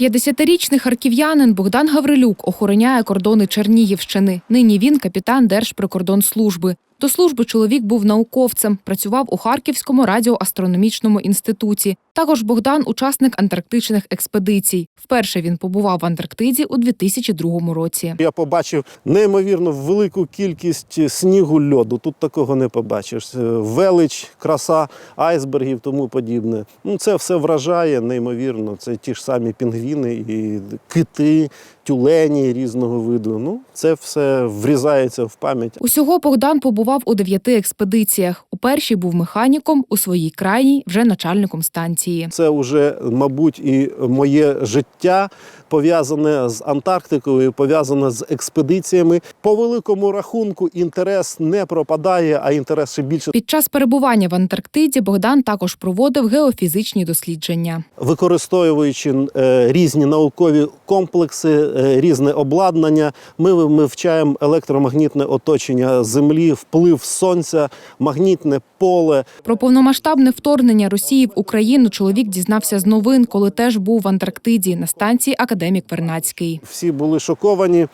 50-річний харків'янин Богдан Гаврилюк охороняє кордони Чернігівщини. Нині він капітан Держприкордонслужби. До служби чоловік був науковцем, працював у Харківському радіоастрономічному інституті. Також Богдан учасник антарктичних експедицій. Вперше він побував в Антарктиді у 2002 році. Я побачив неймовірно велику кількість снігу льоду. Тут такого не побачиш. Е, Велич, краса айсбергів, тому подібне. Ну це все вражає неймовірно. Це ті ж самі пінгвіни і кити, тюлені різного виду. Ну це все врізається в пам'ять. Усього Богдан побував у дев'яти експедиціях. У першій був механіком, у своїй крайній вже начальником станції. Це вже, мабуть, і моє життя пов'язане з Антарктикою, пов'язане з експедиціями. По великому рахунку інтерес не пропадає, а інтерес ще більше Під час перебування в Антарктиді Богдан також проводив геофізичні дослідження. використовуючи е, різні наукові комплекси, різне обладнання, ми вивчаємо електромагнітне оточення Землі, вплив сонця, магнітне поле. Про повномасштабне вторгнення Росії в Україну чоловік дізнався з новин, коли теж був в Антарктиді на станції Академік Вернацький. Всі були шоковані.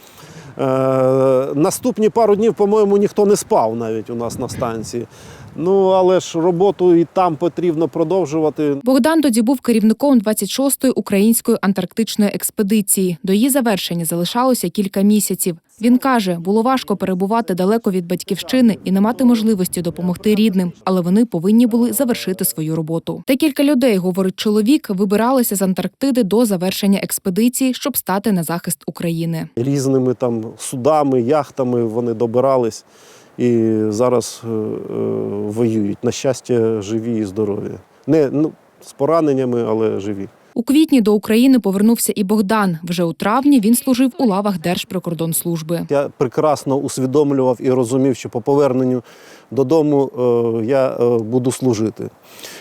Е, наступні пару днів, по-моєму, ніхто не спав навіть у нас на станції. Ну але ж роботу і там потрібно продовжувати. Богдан тоді був керівником 26-ї української антарктичної експедиції. До її завершення залишалося кілька місяців. Він каже, було важко перебувати далеко від батьківщини і не мати можливості допомогти рідним, але вони повинні були завершити свою роботу. Декілька людей, говорить чоловік, вибиралися з Антарктиди до завершення експедиції, щоб стати на захист України. Різними там судами, яхтами вони добирались і зараз е, е, воюють. На щастя, живі і здорові. Не ну, з пораненнями, але живі. У квітні до України повернувся і Богдан. Вже у травні він служив у лавах Держприкордонслужби. Я прекрасно усвідомлював і розумів, що по поверненню додому е, я е, буду служити.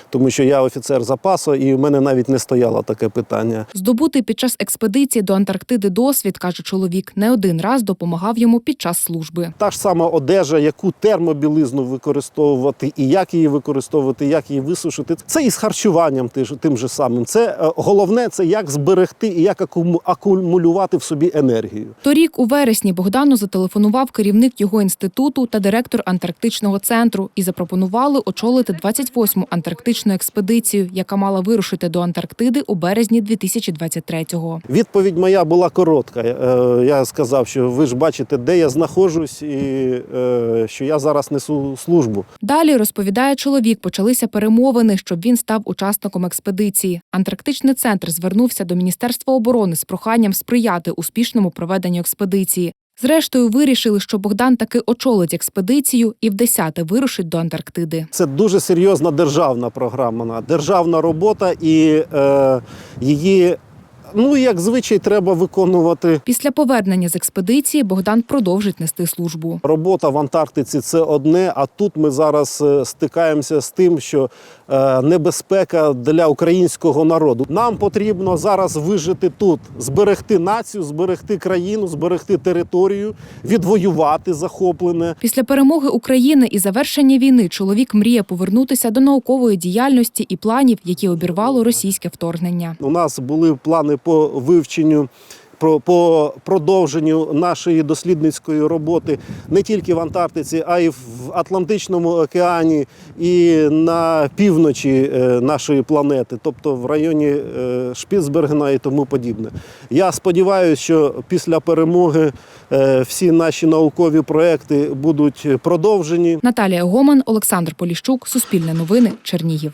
Тому що я офіцер запасу, і в мене навіть не стояло таке питання. Здобутий під час експедиції до Антарктиди досвід, каже чоловік, не один раз допомагав йому під час служби. Та ж сама одежа, яку термобілизну використовувати, і як її використовувати, як її висушити. Це і з харчуванням тим же самим. Це е, головне, це як зберегти і як акуму- акумулювати в собі енергію. Торік у вересні Богдану зателефонував керівник його інституту та директор антарктичного центру і запропонували очолити 28-му антарктичну експедицію, яка мала вирушити до Антарктиди у березні 2023-го. Відповідь моя була коротка. Е, Я сказав, що ви ж бачите, де я знаходжусь, і е, що я зараз несу службу. Далі розповідає чоловік, почалися перемовини, щоб він став учасником експедиції. Антарктичний центр звернувся до Міністерства оборони з проханням сприяти успішному проведенню експедиції. Зрештою, вирішили, що Богдан таки очолить експедицію і в десяте вирушить до Антарктиди. Це дуже серйозна державна програма, державна робота, і е, її, ну як звичай, треба виконувати. Після повернення з експедиції Богдан продовжить нести службу. Робота в Антарктиці це одне, а тут ми зараз е, стикаємося з тим, що е, небезпека для українського народу. Нам потрібно зараз вижити тут, зберегти націю, зберегти країну, зберегти територію, відвоювати захоплене. Після перемоги України і завершення війни чоловік мріє повернутися до наукової діяльності і планів, які обірвало російське вторгнення. У нас були плани по вивченню. Про по продовженню нашої дослідницької роботи не тільки в Антарктиці, а й в Атлантичному океані і на півночі е, нашої планети, тобто в районі е, Шпіцбергена і тому подібне. Я сподіваюся, що після перемоги е, всі наші наукові проекти будуть продовжені. Наталія Гоман, Олександр Поліщук, Суспільне новини, Чернігів.